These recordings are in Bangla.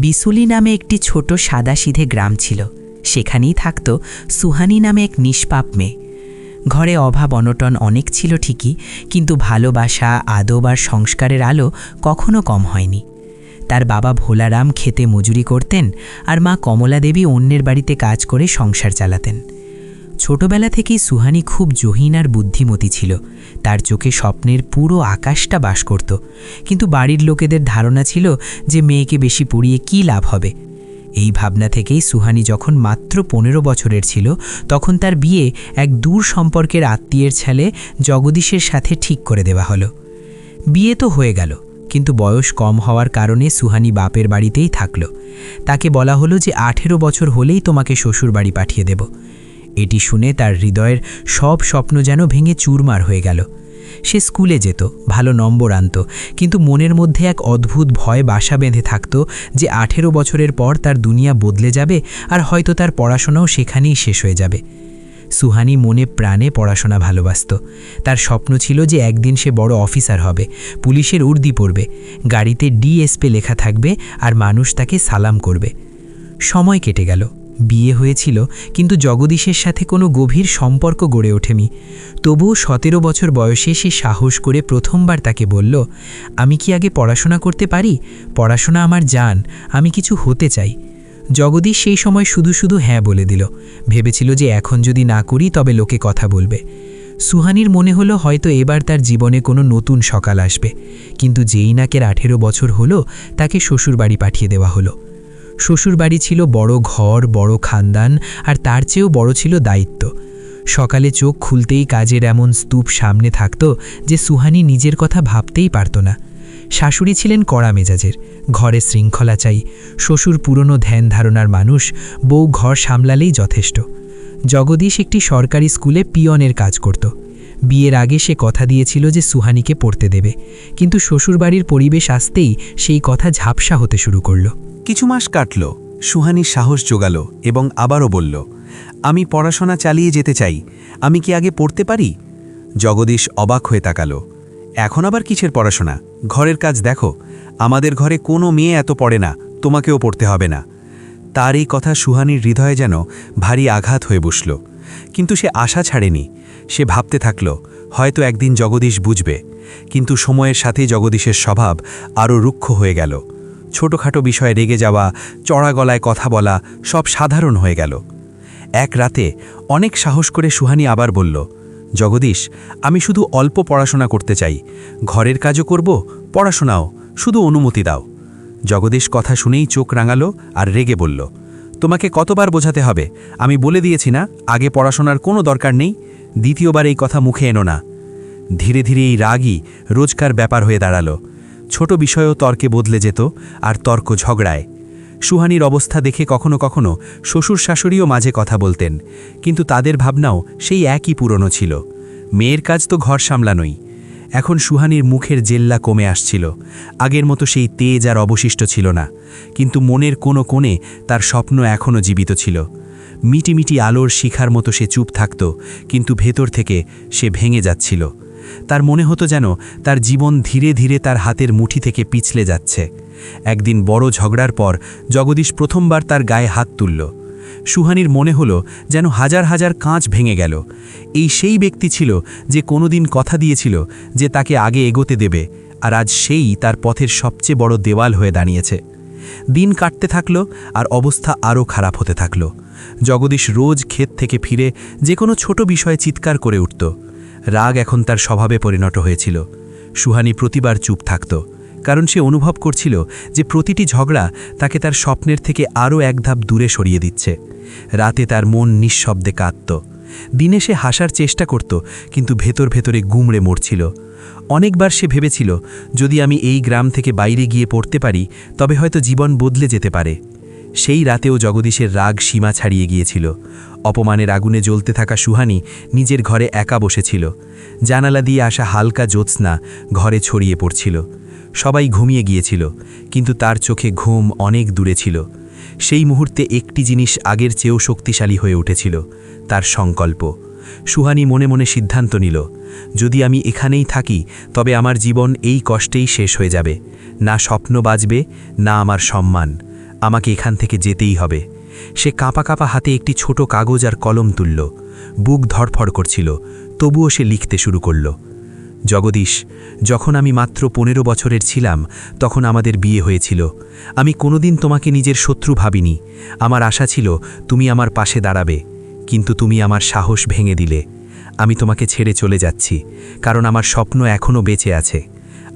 বিসুলি নামে একটি ছোট সাদাসিধে গ্রাম ছিল। সেখানেই থাকত সুহানি নামে এক নিষ্পাপ মেয়ে। ঘরে অভাব অনটন অনেক ছিল ঠিকই, কিন্তু ভালোবাসা, আদব আর সংস্কারের আলো কখনো কম হয়নি। তার বাবা ভোলারাম খেতে মজুরি করতেন আর মা কমলা দেবী অন্যের বাড়িতে কাজ করে সংসার চালাতেন। ছোটবেলা থেকেই সুহানি খুব জহিন আর বুদ্ধিমতী ছিল। তার চোখে স্বপ্নের পুরো আকাশটা বাস করত। কিন্তু বাড়ির লোকেদের ধারণা ছিল যে মেয়েকে বেশি পড়িয়ে কী লাভ হবে। এই ভাবনা থেকেই সুহানি যখন মাত্র পনেরো বছরের ছিল, তখন তার বিয়ে এক দূর সম্পর্কের আত্মীয়ের ছেলে জগদীশের সাথে ঠিক করে দেওয়া হলো। বিয়ে তো হয়ে গেল, কিন্তু বয়স কম হওয়ার কারণে সুহানি বাপের বাড়িতেই থাকল। তাকে বলা হলো যে আঠেরো বছর হলেই তোমাকে শ্বশুর বাড়ি পাঠিয়ে দেব। এটি শুনে তার হৃদয়ের সব স্বপ্ন যেন ভেঙে চুরমার হয়ে গেল। সে স্কুলে যেত, ভালো নম্বর আনত, কিন্তু মনের মধ্যে এক অদ্ভুত ভয় বাসা বেঁধে থাকত যে আঠেরো বছরের পর তার দুনিয়া বদলে যাবে আর হয়তো তার পড়াশোনাও সেখানেই শেষ হয়ে যাবে। সুহানি মনে প্রাণে পড়াশোনা ভালোবাসত। তার স্বপ্ন ছিল যে একদিন সে বড় অফিসার হবে, পুলিশের উর্দি পড়বে, গাড়িতে ডিএসপি লেখা থাকবে আর মানুষ তাকে সালাম করবে। সময় কেটে গেল। বিয়ে হয়েছিল, কিন্তু জগদীশের সাথে কোনো গভীর সম্পর্ক গড়ে ওঠেনি। তবুও সতেরো বছর বয়সে সে সাহস করে প্রথমবার তাকে বলল, আমি কি আগে পড়াশোনা করতে পারি? পড়াশোনা আমার জান, আমি কিছু হতে চাই। জগদীশ সেই সময় শুধু শুধু হ্যাঁ বলে দিল। ভেবেছিল যে এখন যদি না করি, তবে লোকে কথা বলবে। সুহানির মনে হলো হয়তো এবার তার জীবনে কোনো নতুন সকাল আসবে, কিন্তু যেই নাকের আঠেরো বছর হলো, তাকে শ্বশুরবাড়ি পাঠিয়ে দেওয়া হলো। শ্বশুরবাড়ি ছিল বড় ঘর, বড় খানদান, আর তার চেয়েও বড় ছিল দায়িত্ব। সকালে চোখ খুলতেই কাজের এমন স্তূপ সামনে থাকত যে সুহানি নিজের কথা ভাবতেই পারত না। শাশুড়ি ছিলেন কড়া মেজাজের, ঘরে শৃঙ্খলা চাই, শ্বশুর পুরনো ধ্যান ধারণার মানুষ, বউ ঘর সামলালেই যথেষ্ট। জগদীশ একটি সরকারি স্কুলে পিয়নের কাজ করত। বিয়ের আগে সে কথা দিয়েছিল যে সুহানিকে পড়তে দেবে, কিন্তু শ্বশুরবাড়ির পরিবেশ আসতেই সেই কথা ঝাপসা হতে শুরু করল। কিছু মাস কাটল, সুহানি সাহস জোগালো এবং আবারও বলল, আমি পড়াশোনা চালিয়ে যেতে চাই, আমি কি আগে পড়তে পারি? জগদীশ অবাক হয়ে তাকালো, এখন আবার কিসের পড়াশোনা? ঘরের কাজ দেখো, আমাদের ঘরে কোনো মেয়ে এত পড়ে না, তোমাকেও পড়তে হবে না। তার এই কথা সুহানির হৃদয়ে যেন ভারী আঘাত হয়ে বসল, কিন্তু সে আশা ছাড়েনি। সে ভাবতে থাকল, হয়তো একদিন জগদীশ বুঝবে। কিন্তু সময়ের সাথে জগদীশের স্বভাব আরও রুক্ষ হয়ে গেল। ছোটোখাটো বিষয়ে রেগে যাওয়া, চড়া গলায় কথা বলা সব সাধারণ হয়ে গেল। এক রাতে অনেক সাহস করে সুহানি আবার বলল, জগদীশ, আমি শুধু অল্প পড়াশোনা করতে চাই। ঘরের কাজও করব, পড়াশোনাও, শুধু অনুমতি দাও। জগদীশ কথা শুনেই চোখ রাঙালো আর রেগে বলল, তোমাকে কতবার বোঝাতে হবে? আমি বলে দিয়েছি না, আগে পড়াশোনার কোনো দরকার নেই। দ্বিতীয়বার এই কথা মুখে এনো না। ধীরে ধীরে এই রাগই রোজকার ব্যাপার হয়ে দাঁড়াল। ছোট বিষয়ও তর্কে বদলে যেত আর তর্ক ঝগড়ায়। সুহানির অবস্থা দেখে কখনো কখনো শ্বশুর শাশুড়িও মাঝে কথা বলতেন, কিন্তু তাদের ভাবনাও সেই একই পুরনো ছিল। মেয়ের কাজ তো ঘর সামলানোই। এখন সুহানির মুখের জেল্লা কমে আসছিল। আগের মতো সেই তেজ আর অবশিষ্ট ছিল না, কিন্তু মনের কোনো কোণে তার স্বপ্ন এখনও জীবিত ছিল। মিটিমিটি আলোর শিখার মতো সে চুপ থাকত, কিন্তু ভেতর থেকে সে ভেঙে যাচ্ছিল। তার মনে হতো যেন তার জীবন ধীরে ধীরে তার হাতের মুঠি থেকে পিছলে যাচ্ছে। একদিন বড় ঝগড়ার পর জগদীশ প্রথমবার তার গায়ে হাত তুলল। সুহানির মনে হলো যেন হাজার হাজার কাঁচ ভেঙে গেল। এই সেই ব্যক্তি ছিল যে কোনোদিন কথা দিয়েছিল যে তাকে আগে এগোতে দেবে আর আজ সেই তার পথের সবচেয়ে বড় দেওয়াল হয়ে দাঁড়িয়েছে। দিন কাটতে থাকল আর অবস্থা আরও খারাপ হতে থাকল। জগদীশ রোজ ক্ষেত থেকে ফিরে যে কোনো ছোট বিষয়ে চিৎকার করে উঠত। রাগ এখন তার স্বভাবে পরিণত হয়েছিল। সুহানি প্রতিবার চুপ থাকত, কারণ সে অনুভব করছিল যে প্রতিটি ঝগড়া তাকে তার স্বপ্নের থেকে আরও এক ধাপ দূরে সরিয়ে দিচ্ছে। রাতে তার মন নিঃশব্দে কাঁদত। দিনে সে হাসার চেষ্টা করত, কিন্তু ভেতর ভেতরে গুমড়ে মরছিল। অনেকবার সে ভেবেছিল, যদি আমি এই গ্রাম থেকে বাইরে গিয়ে পড়তে পারি, তবে হয়তো জীবন বদলে যেতে পারে। সেই রাতেও জগদীশের রাগ সীমা ছাড়িয়ে গিয়েছিল। অপমানের আগুনে জ্বলতে থাকা সুহানি নিজের ঘরে একা বসেছিল। জানালা দিয়ে আসা হালকা জ্যোৎস্না ঘরে ছড়িয়ে পড়ছিল। সবাই ঘুমিয়ে গিয়েছিল, কিন্তু তার চোখে ঘুম অনেক দূরে ছিল। সেই মুহূর্তে একটি জিনিস আগের চেয়েও শক্তিশালী হয়ে উঠেছিল, তার সংকল্প। সুহানি মনে মনে সিদ্ধান্ত নিল, যদি আমি এখানেই থাকি, তবে আমার জীবন এই কষ্টেই শেষ হয়ে যাবে। না স্বপ্ন বাজবে না আমার সম্মান। আমাকে এখান থেকে যেতেই হবে। সে কাঁপা কাঁপা হাতে একটি ছোট কাগজ আর কলম তুলল। বুক ধরফর করছিল, তবুও সে লিখতে শুরু করল। জগদীশ, যখন আমি মাত্র পনেরো বছরের ছিলাম, তখন আমাদের বিয়ে হয়েছিল। আমি কোনোদিন তোমাকে নিজের শত্রু ভাবিনি। আমার আশা ছিল তুমি আমার পাশে দাঁড়াবে, কিন্তু তুমি আমার সাহস ভেঙে দিলে। আমি তোমাকে ছেড়ে চলে যাচ্ছি, কারণ আমার স্বপ্ন এখনও বেঁচে আছে।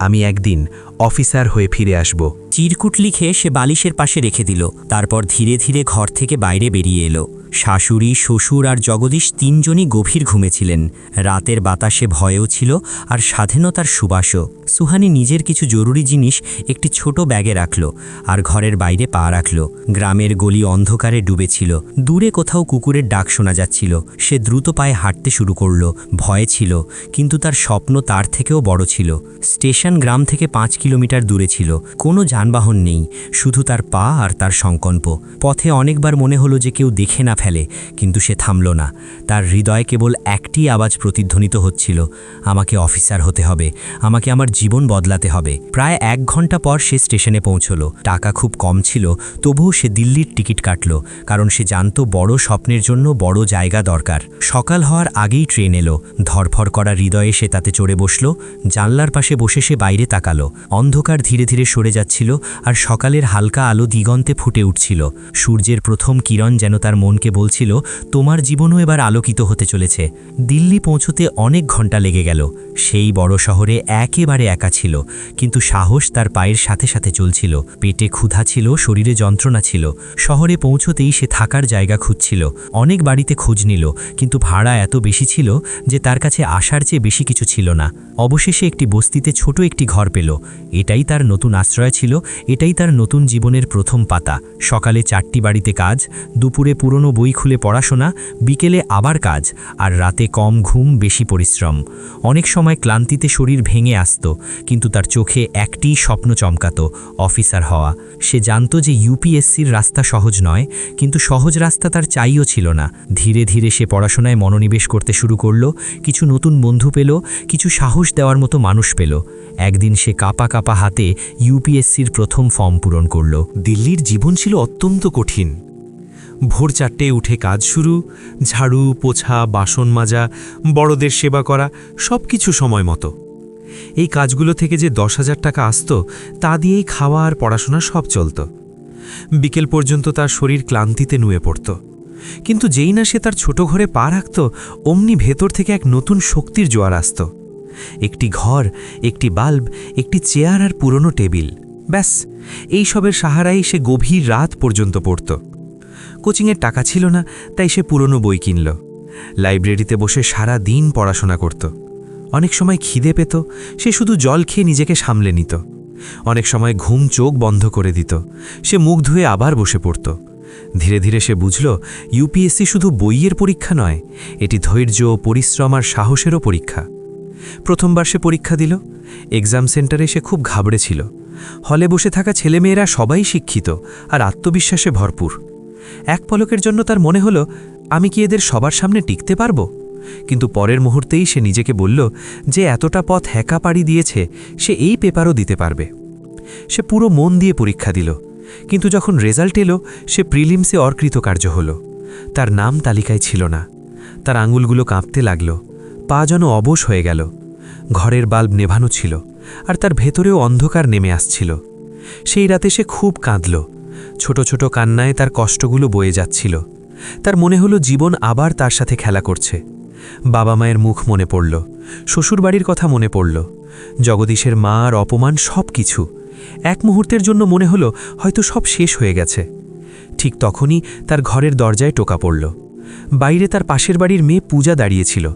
আমি একদিন অফিসার হয়ে ফিরে আসব। চিরকুট লিখে সে বালিশের পাশে রেখে দিল। তারপর ধীরে ধীরে ঘর থেকে বাইরে বেরিয়ে এলো। শাশুড়ি, শ্বশুর আর জগদীশ তিনজনই গভীর ঘুমেছিলেন। রাতের বাতাসে ভয়ও ছিল আর স্বাধীনতার সুবাসও। সুহানি নিজের কিছু জরুরি জিনিস একটি ছোট ব্যাগে রাখল আর ঘরের বাইরে পা রাখল। গ্রামের গলি অন্ধকারে ডুবেছিল। দূরে কোথাও কুকুরের ডাক শোনা যাচ্ছিল। সে দ্রুত পায়ে হাঁটতে শুরু করল। ভয় ছিল, কিন্তু তার স্বপ্ন তার থেকেও বড় ছিল। স্টেশন গ্রাম থেকে পাঁচ কিলোমিটার দূরে ছিল। কোনো যানবাহন নেই, শুধু তার পা আর তার সংকল্প। পথে অনেকবার মনে হলো যে কেউ দেখে না ফেলে, কিন্তু সে থামল না। তার হৃদয়ে কেবল একটি আওয়াজ প্রতিধ্বনিত হচ্ছিল, আমাকে অফিসার হতে হবে, আমাকে আমার জীবন বদলাতে হবে। প্রায় এক ঘণ্টা পর সে স্টেশনে পৌঁছলো। টাকা খুব কম ছিল, তবুও সে দিল্লির টিকিট কাটল, কারণ সে জানত বড় স্বপ্নের জন্য বড় জায়গা দরকার। সকাল হওয়ার আগেই ট্রেন এলো। ধরফর করা হৃদয়ে সে তাতে চড়ে বসল, জানলার পাশে বসে সে বাইরে তাকালো। অন্ধকার ধীরে ধীরে সরে যাচ্ছিল আর সকালের হালকা আলো দিগন্তে ফুটে উঠছিল। সূর্যের প্রথম কিরণ যেন তার মনকে বলছিল তোমার জীবনও এবার আলোকিত হতে চলেছে। দিল্লি পৌঁছতে অনেক ঘণ্টা লেগে গেল। সেই বড় শহরে একেবারে একা ছিল, কিন্তু সাহস তার পায়ের সাথে সাথে চলছিল। পেটে ক্ষুধা ছিল, শরীরে যন্ত্রণা ছিল। শহরে পৌঁছতেই সে থাকার জায়গা খুঁজছিল। অনেক বাড়িতে খোঁজ নিল, কিন্তু ভাড়া এত বেশি ছিল যে তার কাছে আসার চেয়ে বেশি কিছু ছিল না। অবশেষে একটি বস্তিতে ছোট একটি ঘর পেল। এটাই তার নতুন আশ্রয় ছিল, এটাই তার নতুন জীবনের প্রথম পাতা। সকালে চারটি বাড়িতে কাজ, দুপুরে পুরনো বই খুলে পড়াশোনা, বিকেলে আবার কাজ, আর রাতে কম ঘুম, বেশি পরিশ্রম। অনেক সময় ক্লান্তিতে শরীর ভেঙে আসত, কিন্তু তার চোখে একটি স্বপ্ন চমকাত, অফিসার হওয়া। সে জানত যে ইউপিএসসির রাস্তা সহজ নয়, কিন্তু সহজ রাস্তা তার চাইও ছিল না। ধীরে ধীরে সে পড়াশোনায় মনোনিবেশ করতে শুরু করল, কিছু নতুন বন্ধু পেল, কিছু সাহস দেওয়ার মতো মানুষ পেল। একদিন সে কাপা কাপা হাতে ইউপিএসসির প্রথম ফর্ম পূরণ করল। দিল্লির জীবন ছিল অত্যন্ত কঠিন। ভোর চারটে উঠে কাজ শুরু, ঝাড়ু, পোছা, বাসন মাজা, বড়দের সেবা করা সব কিছু সময় মতো। এই কাজগুলো থেকে যে দশ হাজার টাকা আসতো, তা দিয়েই খাওয়া আর পড়াশোনা সব চলত। বিকেল পর্যন্ত তার শরীর ক্লান্তিতে নুয়ে পড়ত। কিন্তু যেই না সে তার ছোট ঘরে পা রাখত, অমনি ভেতর থেকে এক নতুন শক্তির জোয়ার আসত। একটি ঘর, একটি বাল্ব, একটি চেয়ার আর পুরনো টেবিল। ব্যাস এইসবের সাহারাই সে গভীর রাত পর্যন্ত পড়ত। কোচিংয়ের টাকা ছিল না, তাই সে পুরনো বই কিনল। লাইব্রেরিতে বসে সারা দিন পড়াশোনা করত। অনেক সময় খিদে পেত, সে শুধু জল খেয়ে নিজেকে সামলে নিত। অনেক সময় ঘুম চোখ বন্ধ করে দিত, সে মুখ ধুয়ে আবার বসে পড়ত। ধীরে ধীরে সে বুঝল, ইউপিএসসি শুধু বইয়ের পরীক্ষা নয়, এটি ধৈর্য পরিশ্রম আর সাহসেরও পরীক্ষা। প্রথমবার সে পরীক্ষা দিল, এক্সাম সেন্টারে সে খুব ঘাবড়েছিল হলে বসে থাকা ছেলেমেয়েরা সবাই শিক্ষিত আর আত্মবিশ্বাসে ভরপুর। এক পলকের জন্য তার মনে হলো, আমি কি এদের সবার সামনে টিকতে পারব? কিন্তু পরের মুহূর্তেই সে নিজেকে বলল যে এতটা পথ হ্যাকা পাড়ি দিয়েছে, সে এই পেপারও দিতে পারবে। সে পুরো মন দিয়ে পরীক্ষা দিল। কিন্তু যখন রেজাল্ট এলো, সে প্রিলিমসে অকৃতকার্য হল। তার নাম তালিকায় ছিল না। তার আঙুলগুলো কাঁপতে লাগল। পা যেন অবশ হয়ে গেল। ঘরের বাল্ব নেভানো ছিল, আর তার ভেতরেও অন্ধকার নেমে আসছিল। সেই রাতে সে খুব কাঁদল। ছোট ছোট কান্নায় তার কষ্টগুলো বয়ে যাচ্ছিল। তার মনে হলো জীবন আবার তার সাথে খেলা করছে। বাবা মায়ের মুখ মনে পড়ল, শ্বশুরবাড়ির কথা মনে পড়ল, জগদীশের মা আর অপমান সব কিছু এক মুহূর্তের জন্য মনে হলো হয়তো সব শেষ হয়ে গেছে। ঠিক তখনই তার ঘরের দরজায় টোকা পড়ল। বাইরে তার পাশের বাড়ির মেয়ে পূজা দাঁড়িয়েছিল,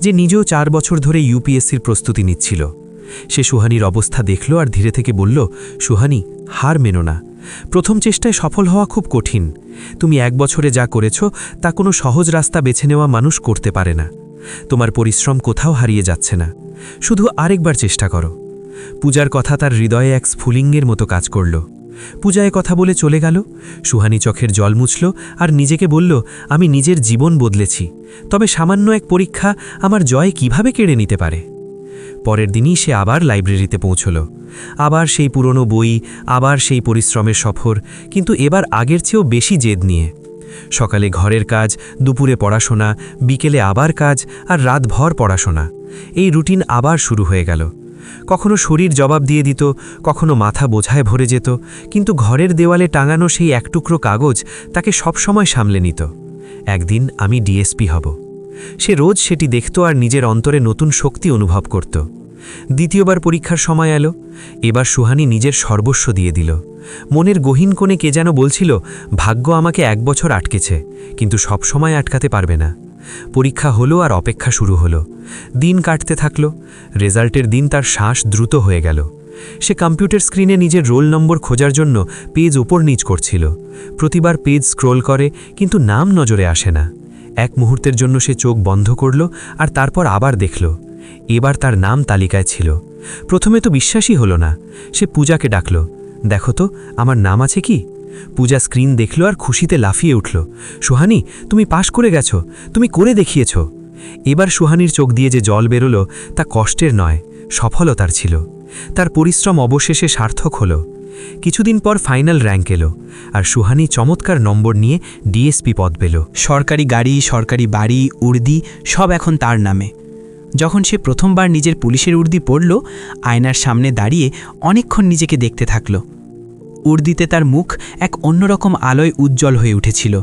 যে নিজেও চার বছর ধরে ইউপিএসসির প্রস্তুতি নিচ্ছিল। সে সুহানির অবস্থা দেখল আর ধীরে থেকে বলল, সুহানি, হার মেনো না। প্রথম চেষ্টায় সফল হওয়া খুব কঠিন। তুমি এক বছরে যা করেছ, তা কোনো সহজ রাস্তা বেছে নেওয়া মানুষ করতে পারে না। তোমার পরিশ্রম কোথাও হারিয়ে যাচ্ছে না। শুধু আরেকবার চেষ্টা করো। পূজার কথা তার হৃদয়ে এক স্ফুলিঙ্গের মতো কাজ করল। পূজায় কথা বলে চলে গেল, সুহানি চোখের জল মুছল আর নিজেকে বলল, আমি নিজের জীবন বদলেছি। তবে সামান্য এক পরীক্ষা আমার জয় কীভাবে কেড়ে নিতে পারে? পরের দিনই সে আবার লাইব্রেরিতে পৌঁছল। আবার সেই পুরনো বই, আবার সেই পরিশ্রমের সফর, কিন্তু এবার আগের চেয়েও বেশি জেদ নিয়ে। সকালে ঘরের কাজ, দুপুরে পড়াশোনা, বিকেলে আবার কাজ আর রাতভর পড়াশোনা। এই রুটিন আবার শুরু হয়ে গেল। কখনো শরীর জবাব দিয়ে দিত, কখনো মাথা বোঝায় ভরে যেত, কিন্তু ঘরের দেওয়ালে টাঙানো সেই এক টুকরো কাগজ তাকে সবসময় সামলে নিত। একদিন আমি ডিএসপি হব। সে রোজ সেটি দেখত আর নিজের অন্তরে নতুন শক্তি অনুভব করত। দ্বিতীয়বার পরীক্ষার সময় এলো, এবার সুহানি নিজের সর্বস্ব দিয়ে দিল। মনের গহীন কোণে কে যেন বলছিল, ভাগ্য আমাকে এক বছর আটকেছে, কিন্তু সব সময় আটকাতে পারবে না। পরীক্ষা হলো আর অপেক্ষা শুরু হলো। দিন কাটতে থাকল, রেজাল্টের দিন তার শ্বাস দ্রুত হয়ে গেল। সে কম্পিউটার স্ক্রিনে নিজের রোল নম্বর খোঁজার জন্য পেজ ওপর নিচ করছিল। প্রতিবার পেজ স্ক্রোল করে, কিন্তু নাম নজরে আসে না। এক মুহূর্তের জন্য সে চোখ বন্ধ করল আর তারপর আবার দেখল। এবার তার নাম তালিকায় ছিল। প্রথমে তো বিশ্বাসই হলো না। সে পূজাকে ডাকল। দেখো তো, আমার নাম আছে কি? পূজা স্ক্রিন দেখল আর খুশিতে লাফিয়ে উঠল। সুহানি, তুমি পাশ করে গেছো। তুমি করে দেখিয়েছ। এবার সুহানির চোখ দিয়ে যে জল বেরোলো, তা কষ্টের নয়, সফলতার ছিল। তার পরিশ্রম অবশেষে সার্থক হলো। কিছুদিন পর ফাইনাল র্যাঙ্ক এলো আর সুহানি চমৎকার নম্বর নিয়ে ডিএসপি পদ পেল। সরকারি গাড়ি, সরকারি বাড়ি, উর্দি সব এখন তার নামে। যখন সে প্রথমবার নিজের পুলিশের উর্দি পড়ল, আয়নার সামনে দাঁড়িয়ে অনেকক্ষণ নিজেকে দেখতে থাকল। উর্দিতে তার মুখ এক অন্যরকম আলোয় উজ্জ্বল হয়ে উঠেছিল।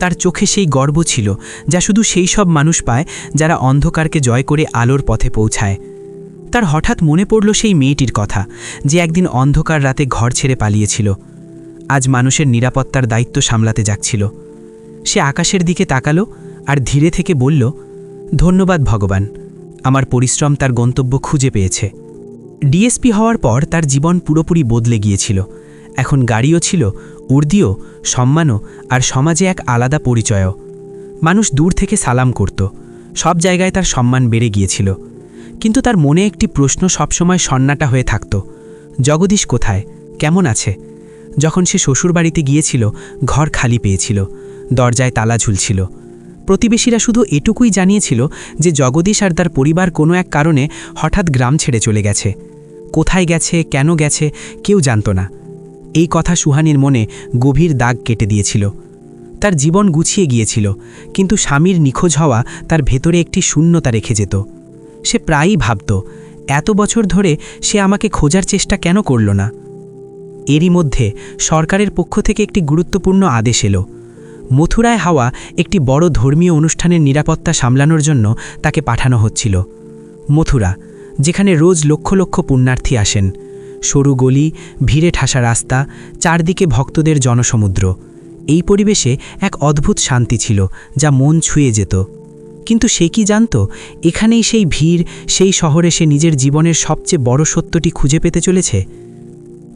তার চোখে সেই গর্ব ছিল যা শুধু সেই সব মানুষ পায় যারা অন্ধকারকে জয় করে আলোর পথে পৌঁছায়। তার হঠাৎ মনে পড়ল সেই মেয়েটির কথা, যে একদিন অন্ধকার রাতে ঘর ছেড়ে পালিয়েছিল। আজ মানুষের নিরাপত্তার দায়িত্ব সামলাতে যাচ্ছিল। সে আকাশের দিকে তাকালো আর ধীরে থেকে বলল, ধন্যবাদ ভগবান, আমার পরিশ্রম তার গন্তব্য খুঁজে পেয়েছে। ডিএসপি হওয়ার পর তার জীবন পুরোপুরি বদলে গিয়েছিল। এখন গাড়িও ছিল, উর্দিও, সম্মানও আর সমাজে এক আলাদা পরিচয়ও। মানুষ দূর থেকে সালাম করত, সব জায়গায় তার সম্মান বেড়ে গিয়েছিল। কিন্তু তার মনে একটি প্রশ্ন সবসময় সন্নাটা হয়ে থাকত। জগদীশ কোথায়? কেমন আছে? যখন সে শ্বশুরবাড়িতে গিয়েছিল, ঘর খালি পেয়েছিল। দরজায় তালা ঝুলছিল। প্রতিবেশীরা শুধু এটুকুই জানিয়েছিল যে জগদীশ আর তার পরিবার কোনো এক কারণে হঠাৎ গ্রাম ছেড়ে চলে গেছে। কোথায় গেছে, কেন গেছে, কেউ জানত না। এই কথা সুহানির মনে গভীর দাগ কেটে দিয়েছিল। তার জীবন গুছিয়ে গিয়েছিল, কিন্তু স্বামীর নিখোঁজ হওয়া তার ভেতরে একটি শূন্যতা রেখে যেত। সে প্রায়ই ভাবত, এত বছর ধরে সে আমাকে খোঁজার চেষ্টা কেন করল না? এরই মধ্যে সরকারের পক্ষ থেকে একটি গুরুত্বপূর্ণ আদেশ এলো। মথুরায় হাওয়া একটি বড় ধর্মীয় অনুষ্ঠানের নিরাপত্তা সামলানোর জন্য তাকে পাঠানো হচ্ছিল। মথুরা, যেখানে রোজ লক্ষ লক্ষ পুণ্যার্থী আসেন। সরু গলি, ভিড়ে ঠাসা রাস্তা, চারদিকে ভক্তদের জনসমুদ্র। এই পরিবেশে এক অদ্ভুত শান্তি ছিল, যা মন ছুঁয়ে যেত। কিন্তু সে কি জানত? এখানেই সেই ভিড়, সেই শহরে সে নিজের জীবনের সবচেয়ে বড় সত্যটি খুঁজে পেতে চলেছে।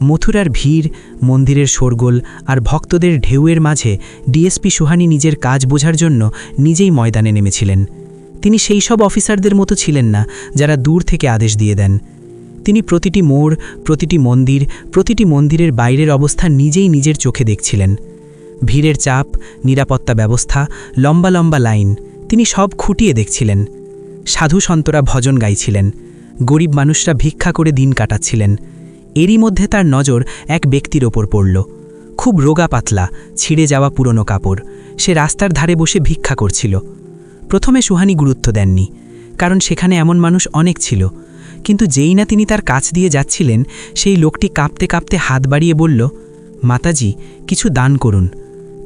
মথুরার ভিড়, মন্দিরের শোরগোল আর ভক্তদের ঢেউয়ের মাঝে ডিএসপি সুহানি নিজের কাজ বোঝার জন্য নিজেই ময়দানে নেমেছিলেন। তিনি সেই সব অফিসারদের মতো ছিলেন না, যারা দূর থেকে আদেশ দিয়ে দেন। তিনি প্রতিটি মোড়, প্রতিটি মন্দির, প্রতিটি মন্দিরের বাইরের অবস্থা নিজেই নিজের চোখে দেখছিলেন। ভিড়ের চাপ, নিরাপত্তা ব্যবস্থা, লম্বা লম্বা লাইন। তিনি সব খুঁটিয়ে দেখছিলেন। সাধু সন্তরা ভজন গাইছিলেন। গরিব মানুষরা ভিক্ষা করে দিন কাটাচ্ছিলেন। এরই মধ্যে তার নজর এক ব্যক্তির ওপর পড়ল। খুব রোগা পাতলা, ছিঁড়ে যাওয়া পুরনো কাপড়। সে রাস্তার ধারে বসে ভিক্ষা করছিল। প্রথমে সুহানি গুরুত্ব দেননি, কারণ সেখানে এমন মানুষ অনেক ছিল। কিন্তু যেই না তিনি তার কাছ দিয়ে যাচ্ছিলেন, সেই লোকটি কাঁপতে কাঁপতে হাত বাড়িয়ে বলল, মাতাজি, কিছু দান করুন।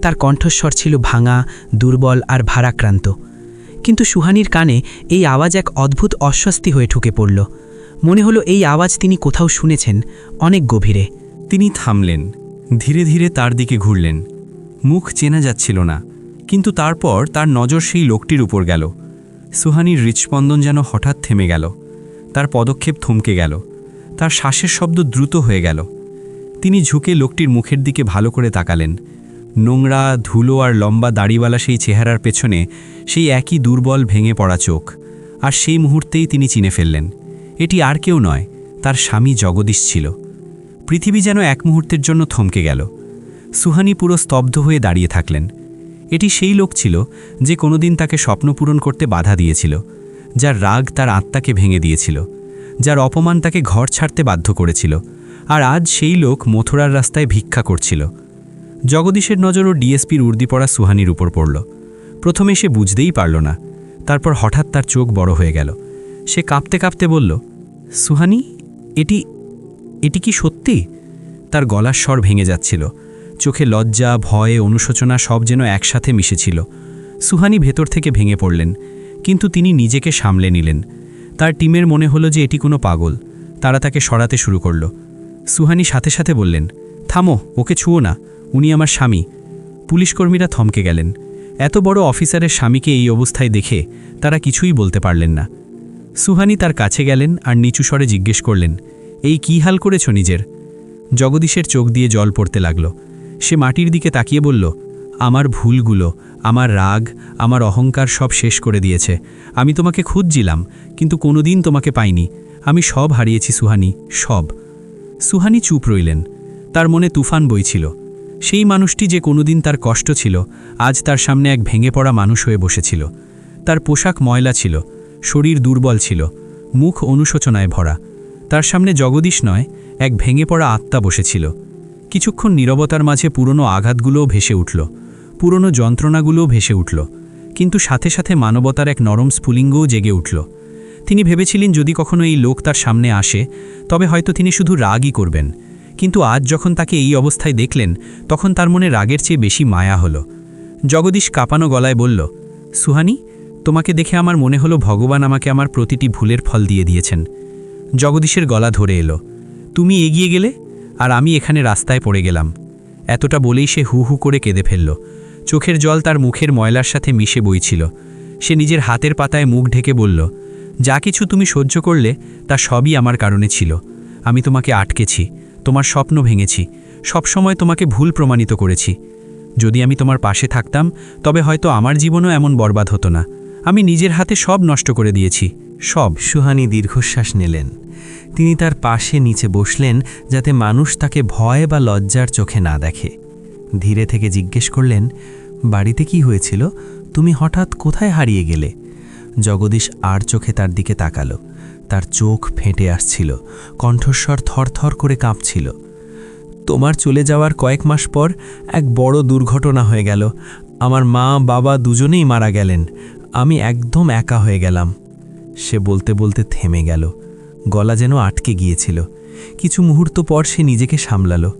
তার কণ্ঠস্বর ছিল ভাঙা, দুর্বল আর ভারাক্রান্ত। কিন্তু সুহানির কানে এই আওয়াজ এক অদ্ভুত অস্বস্তি হয়ে ঠুকে পড়ল। মনে হলো এই আওয়াজ তিনি কোথাও শুনেছেন, অনেক গভীরে। তিনি থামলেন, ধীরে ধীরে তার দিকে ঘুরলেন। মুখ চেনা যাচ্ছিল না, কিন্তু তারপর তার নজর সেই লোকটির উপর গেল। সুহানির হৃৎস্পন্দন যেন হঠাৎ থেমে গেল, তার পদক্ষেপ থমকে গেল, তার শ্বাসের শব্দ দ্রুত হয়ে গেল। তিনি ঝুঁকে লোকটির মুখের দিকে ভালো করে তাকালেন নোংরা, ধুলো আর লম্বা দাড়িওয়ালা সেই চেহারার পেছনে সেই একই দুর্বল ভেঙে পড়া চোখ। আর সেই মুহূর্তেই তিনি চিনে ফেললেন, এটি আর কেউ নয়, তার স্বামী জগদীশ ছিল। পৃথিবী যেন এক মুহূর্তের জন্য থমকে গেল। সুহানি পুরো স্তব্ধ হয়ে দাঁড়িয়ে থাকলেন। এটি সেই লোক ছিল যে কোনোদিন তাকে স্বপ্ন পূরণ করতে বাধা দিয়েছিল, যার রাগ তার আত্মাকে ভেঙে দিয়েছিল, যার অপমান তাকে ঘর ছাড়তে বাধ্য করেছিল, আর আজ সেই লোক মথুরার রাস্তায় ভিক্ষা করছিল। জগদীশের নজরও ডিএসপির উর্দি পড়া সুহানির উপর পড়ল। প্রথমে সে বুঝতেই পারল না, তারপর হঠাৎ তার চোখ বড় হয়ে গেল। সে কাঁপতে কাঁপতে বলল, সুহানি, এটি এটি কি সত্যি? তার গলার স্বর ভেঙে যাচ্ছিল। চোখে লজ্জা, ভয়ে, অনুশোচনা সব যেন একসাথে মিশেছিল। সুহানি ভেতর থেকে ভেঙে পড়লেন, কিন্তু তিনি নিজেকে সামলে নিলেন। তার টিমের মনে হলো যে এটি কোনো পাগল। তারা তাকে সরাতে শুরু করল। সুহানি সাথে সাথে বললেন, থামো, ওকে ছুঁয়ো না। উনি আমার স্বামী। পুলিশকর্মীরা থমকে গেলেন। এত বড় অফিসারের স্বামীকে এই অবস্থায় দেখে তারা কিছুই বলতে পারলেন না। সুহানি তার কাছে গেলেন আর নিচু স্বরে জিজ্ঞেস করলেন, এই কী হাল করেছ নিজের? জগদীশের চোখ দিয়ে জল পড়তে লাগল। সে মাটির দিকে তাকিয়ে বলল, আমার ভুলগুলো, আমার রাগ, আমার অহংকার সব শেষ করে দিয়েছে। আমি তোমাকে খুঁজছিলাম, কিন্তু কোনোদিন তোমাকে পাইনি। আমি সব হারিয়েছি সুহানি, সব। সুহানি চুপ রইলেন। তার মনে তুফান বইছিল। সেই মানুষটি যে কোনোদিন তার কষ্ট ছিল, আজ তার সামনে এক ভেঙে পড়া মানুষ হয়ে বসেছিল। তার পোশাক ময়লা ছিল, শরীর দুর্বল ছিল, মুখ অনুশোচনায় ভরা। তার সামনে জগদীশ নয়, এক ভেঙে পড়া আত্মা বসেছিল। কিছুক্ষণ নীরবতার মাঝে পুরনো আঘাতগুলোও ভেসে উঠল, পুরনো যন্ত্রণাগুলোও ভেসে উঠল, কিন্তু সাথে সাথে মানবতার এক নরম স্ফুলিঙ্গও জেগে উঠল। তিনি ভেবেছিলেন, যদি কখনো এই লোক তার সামনে আসে, তবে হয়তো তিনি শুধু রাগই করবেন। কিন্তু আজ যখন তাকে এই অবস্থায় দেখলেন, তখন তার মনে রাগের চেয়ে বেশি মায়া হলো। জগদীশ কাঁপানো গলায় বলল, সুহানি, তোমাকে দেখে আমার মনে হলো ভগবান আমাকে আমার প্রতিটি ভুলের ফল দিয়ে দিয়েছেন। জগদীশের গলা ধরে এলো, তুমি এগিয়ে গেলে আর আমি এখানে রাস্তায় পড়ে গেলাম। এতটা বলেই সে হু হু করে কেঁদে ফেলল। চোখের জল তার মুখের ময়লার সাথে মিশে বইছিল। সে নিজের হাতের পাতায় মুখ ঢেকে বলল, যা কিছু তুমি সহ্য করলে তা সবই আমার কারণে ছিল। আমি তোমাকে আটকেছি। তোমার স্বপ্ন ভেঙেছি। সবসময় তোমাকে ভুল প্রমাণিত করেছি। যদি আমি তোমার পাশে থাকতাম, তবে হয়তো আমার জীবনও এমন বরবাদ হতো না। আমি নিজের হাতে সব নষ্ট করে দিয়েছি। সব। সুহানি দীর্ঘশ্বাস নিলেন। তিনি তার পাশে নিচে বসলেন যাতে মানুষ তাকে ভয় বা লজ্জার চোখে না দেখে। ধীরে থেকে জিজ্ঞেস করলেন, বাড়িতে কি হয়েছিল? তুমি হঠাৎ কোথায় হারিয়ে গেলে? জগদীশ আর চোখে তার দিকে তাকালো। তার চোখ ফেটে আসছিল, কণ্ঠস্বর থরথর করে কাঁপছিল। তোমার চলে যাওয়ার কয়েক মাস পর এক বড় দুর্ঘটনা হয়ে গেল। আমার মা, বাবা দুজনেই মারা গেলেন। আমি একদম একা হয়ে গেলাম। সে বলতে বলতে থেমে গেল। গলা যেন আটকে গিয়েছিল। কিছু মুহূর্ত পর সে নিজেকে সামলালো।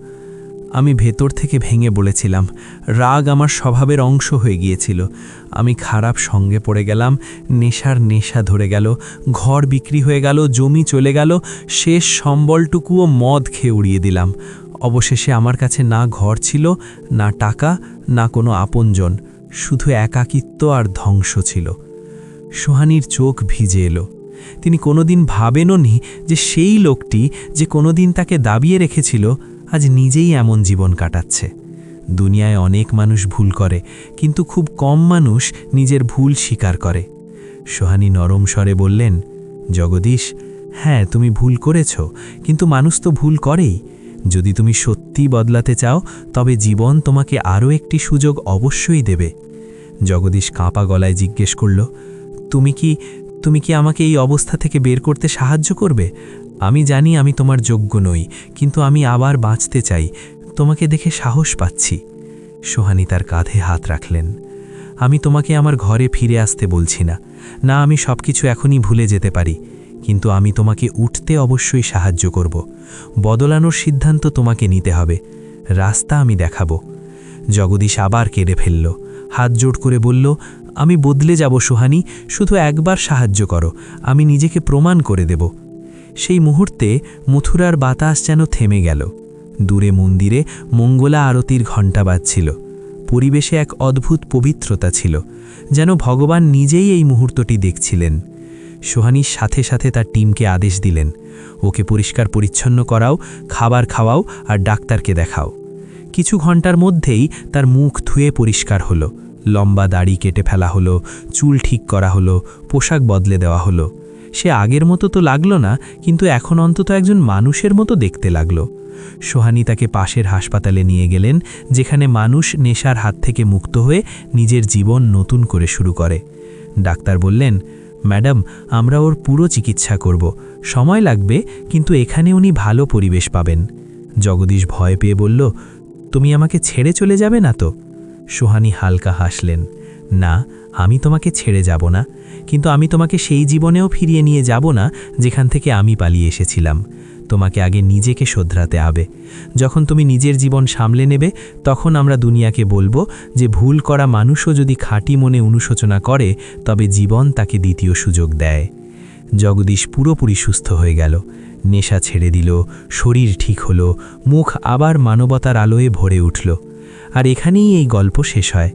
আমি ভেতর থেকে ভেঙে বলেছিলাম, রাগ আমার স্বভাবের অংশ হয়ে গিয়েছিল। আমি খারাপ সঙ্গে পড়ে গেলাম, নেশার নেশা ধরে গেল, ঘর বিক্রি হয়ে গেল, জমি চলে গেল, শেষ সম্বলটুকুও মদ খেয়ে উড়িয়ে দিলাম। অবশেষে আমার কাছে না ঘর ছিল, না টাকা, না কোনো আপনজন, শুধু একাকিত্ব আর ধ্বংস ছিল। সোহানির চোখ ভিজে এলো। তিনি কোনোদিন ভাবেনও নি যে সেই লোকটি যে কোনোদিন তাকে দাবিয়ে রেখেছিল। আজ নিজেই এমন জীবন কাটাচ্ছে। দুনিয়ায় অনেক মানুষ ভুল করে, কিন্তু খুব কম মানুষ নিজের ভুল স্বীকার করে। সোহানি নরম স্বরে বললেন, জগদীশ হ্যাঁ তুমি ভুল করেছ, কিন্তু মানুষ তো ভুল করেই। যদি তুমি সত্যি বদলাতে চাও, তবে জীবন তোমাকে আরও একটি সুযোগ অবশ্যই দেবে। জগদীশ কাঁপা গলায় জিজ্ঞেস করল, তুমি কি তুমি কি আমাকে এই অবস্থা থেকে বের করতে সাহায্য করবে? আমি জানি আমি তোমার যোগ্য নই, কিন্তু আমি আবার বাঁচতে চাই। তোমাকে দেখে সাহস পাচ্ছি। সোহানি তার কাঁধে হাত রাখলেন। আমি তোমাকে আমার ঘরে ফিরে আসতে বলছি না। না, আমি সব কিছু এখনই ভুলে যেতে পারি, কিন্তু আমি তোমাকে উঠতে অবশ্যই সাহায্য করব। বদলানোর সিদ্ধান্ত তোমাকে নিতে হবে। রাস্তা আমি দেখাবো। জগদীশ আবার কেড়ে ফেলল। হাত জোড় করে বলল, আমি বদলে যাব সোহানি, শুধু একবার সাহায্য করো। আমি নিজেকে প্রমাণ করে দেব। সেই মুহূর্তে মথুরার বাতাস যেন থেমে গেল। দূরে মন্দিরে মঙ্গলা আরতির ঘণ্টা বাজছিল। পরিবেশে এক অদ্ভুত পবিত্রতা ছিল, যেন ভগবান নিজেই এই মুহূর্তটি দেখছিলেন। সোহানির সাথে সাথে তার টিমকে আদেশ দিলেন, ওকে পরিষ্কার পরিচ্ছন্ন করাও, খাবার খাওয়াও আর ডাক্তারকে দেখাও। কিছু ঘণ্টার মধ্যেই তার মুখ ধুয়ে পরিষ্কার হলো। লম্বা দাড়ি কেটে ফেলা হলো, চুল ঠিক করা হলো, পোশাক বদলে দেওয়া হলো। সে আগের মতো তো লাগল না, কিন্তু এখন অন্তত একজন মানুষের মতো দেখতে লাগল। সোহানি তাকে পাশের হাসপাতালে নিয়ে গেলেন, যেখানে মানুষ নেশার হাত থেকে মুক্ত হয়ে নিজের জীবন নতুন করে শুরু করে। ডাক্তার বললেন, ম্যাডাম, আমরা ওর পুরো চিকিৎসা করব। সময় লাগবে, কিন্তু এখানে উনি ভালো পরিবেশ পাবেন। জগদীশ ভয় পেয়ে বলল, তুমি আমাকে ছেড়ে চলে যাবে না তো? সোহানি হালকা হাসলেন। না, আমি তোমাকে ছেড়ে যাব না, কিন্তু আমি তোমাকে সেই জীবনেও ফিরিয়ে নিয়ে যাব না যেখান থেকে আমি পালিয়ে এসেছিলাম। তোমাকে আগে নিজেকে শোধরাতে হবে। যখন তুমি নিজের জীবন সামলে নেবে, তখন আমরা দুনিয়াকে বলব যে ভুল করা মানুষও যদি খাঁটি মনে অনুশোচনা করে, তবে জীবন তাকে দ্বিতীয় সুযোগ দেয়। জগদীশ পুরোপুরি সুস্থ হয়ে গেল। নেশা ছেড়ে দিল, শরীর ঠিক হলো, মুখ আবার মানবতার আলোয় ভরে উঠল। আর এখানেই এই গল্প শেষ হয়।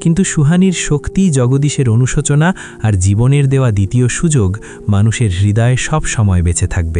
কিন্তু সুহানির শক্তি, জগদীশের অনুশোচনা আর জীবনের দেওয়া দ্বিতীয় সুযোগ মানুষের হৃদয়ে সব সময় বেঁচে থাকবে।